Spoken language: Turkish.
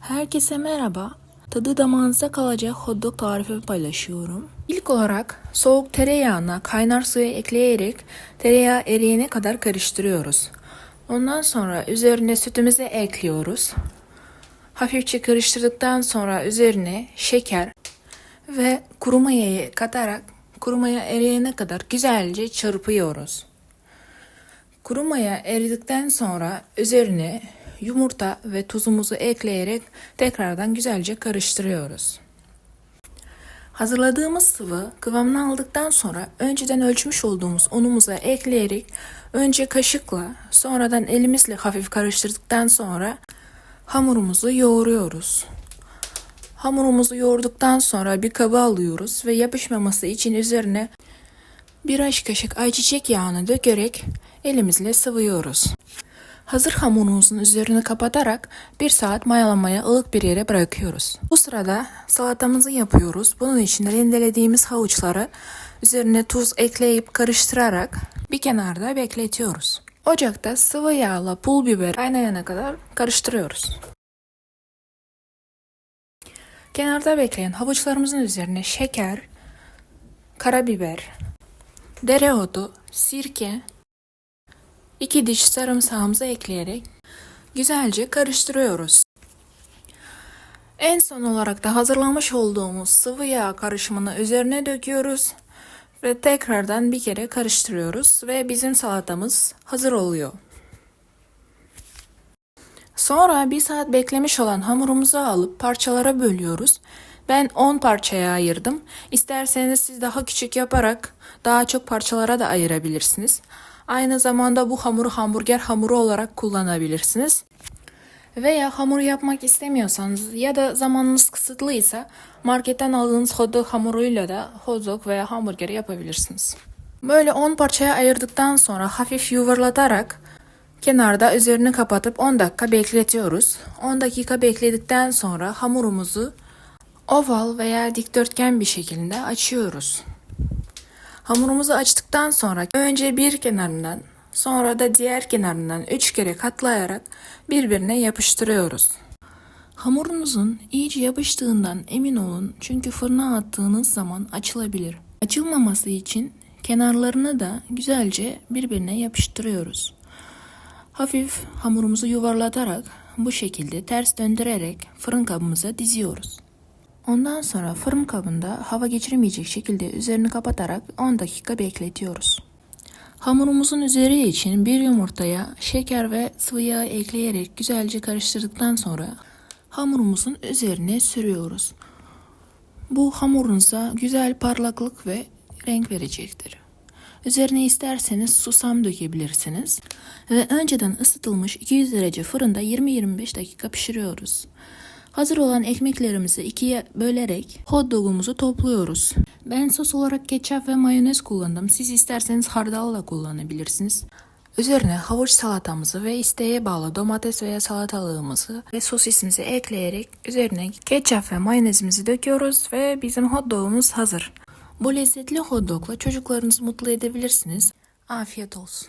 Herkese merhaba. Tadı damağınızda kalacak hot dog tarifi paylaşıyorum. İlk olarak soğuk tereyağına kaynar suyu ekleyerek tereyağı eriyene kadar karıştırıyoruz. Ondan sonra üzerine sütümüzü ekliyoruz. Hafifçe karıştırdıktan sonra üzerine şeker ve kuru mayayı katarak kuru maya eriyene kadar güzelce çırpıyoruz. Kuru maya eridikten sonra üzerine yumurta ve tuzumuzu ekleyerek tekrardan güzelce karıştırıyoruz. Hazırladığımız sıvı kıvamını aldıktan sonra önceden ölçmüş olduğumuz unumuza ekleyerek önce kaşıkla sonradan elimizle hafif karıştırdıktan sonra hamurumuzu yoğuruyoruz. Hamurumuzu yoğurduktan sonra bir kaba alıyoruz ve yapışmaması için üzerine Birkaç kaşık ayçiçek yağını dökerek elimizle sıvıyoruz. Hazır hamurumuzun üzerini kapatarak bir saat mayalanmaya ılık bir yere bırakıyoruz. Bu sırada salatamızı yapıyoruz. Bunun için rendelediğimiz havuçları üzerine tuz ekleyip karıştırarak bir kenarda bekletiyoruz. Ocakta sıvı yağla pul biber kaynayana kadar karıştırıyoruz. Kenarda bekleyen havuçlarımızın üzerine şeker, karabiber, dereotu, sirke, iki diş sarımsağımızı ekleyerek güzelce karıştırıyoruz. En son olarak da hazırlamış olduğumuz sıvı yağ karışımını üzerine döküyoruz ve tekrardan bir kere karıştırıyoruz ve bizim salatamız hazır oluyor. Sonra bir saat beklemiş olan hamurumuzu alıp parçalara bölüyoruz. Ben 10 parçaya ayırdım. İsterseniz siz daha küçük yaparak daha çok parçalara da ayırabilirsiniz. Aynı zamanda bu hamuru hamburger hamuru olarak kullanabilirsiniz. Veya hamur yapmak istemiyorsanız ya da zamanınız kısıtlıysa marketten aldığınız hot hamuruyla da hot veya hamburger yapabilirsiniz. Böyle 10 parçaya ayırdıktan sonra hafif yuvarlatarak kenarda üzerini kapatıp 10 dakika bekletiyoruz. 10 dakika bekledikten sonra hamurumuzu oval veya dikdörtgen bir şekilde açıyoruz. Hamurumuzu açtıktan sonra önce bir kenarından sonra da diğer kenarından 3 kere katlayarak birbirine yapıştırıyoruz. Hamurunuzun iyice yapıştığından emin olun çünkü fırına attığınız zaman açılabilir. Açılmaması için kenarlarını da güzelce birbirine yapıştırıyoruz. Hafif hamurumuzu yuvarlatarak bu şekilde ters döndürerek fırın kabımıza diziyoruz. Ondan sonra fırın kabında hava geçirmeyecek şekilde üzerini kapatarak 10 dakika bekletiyoruz. Hamurumuzun üzeri için bir yumurtaya şeker ve sıvı yağ ekleyerek güzelce karıştırdıktan sonra hamurumuzun üzerine sürüyoruz. Bu hamurunuza güzel parlaklık ve renk verecektir. Üzerine isterseniz susam dökebilirsiniz. Ve önceden ısıtılmış 200 derece fırında 20-25 dakika pişiriyoruz. Hazır olan ekmeklerimizi ikiye bölerek hot dogumuzu topluyoruz. Ben sos olarak ketçap ve mayonez kullandım. Siz isterseniz hardal da kullanabilirsiniz. Üzerine havuç salatamızı ve isteğe bağlı domates veya salatalığımızı ve sosisimizi ekleyerek üzerine ketçap ve mayonezimizi döküyoruz ve bizim hot dogumuz hazır. Bu lezzetli hot dogla çocuklarınızı mutlu edebilirsiniz. Afiyet olsun.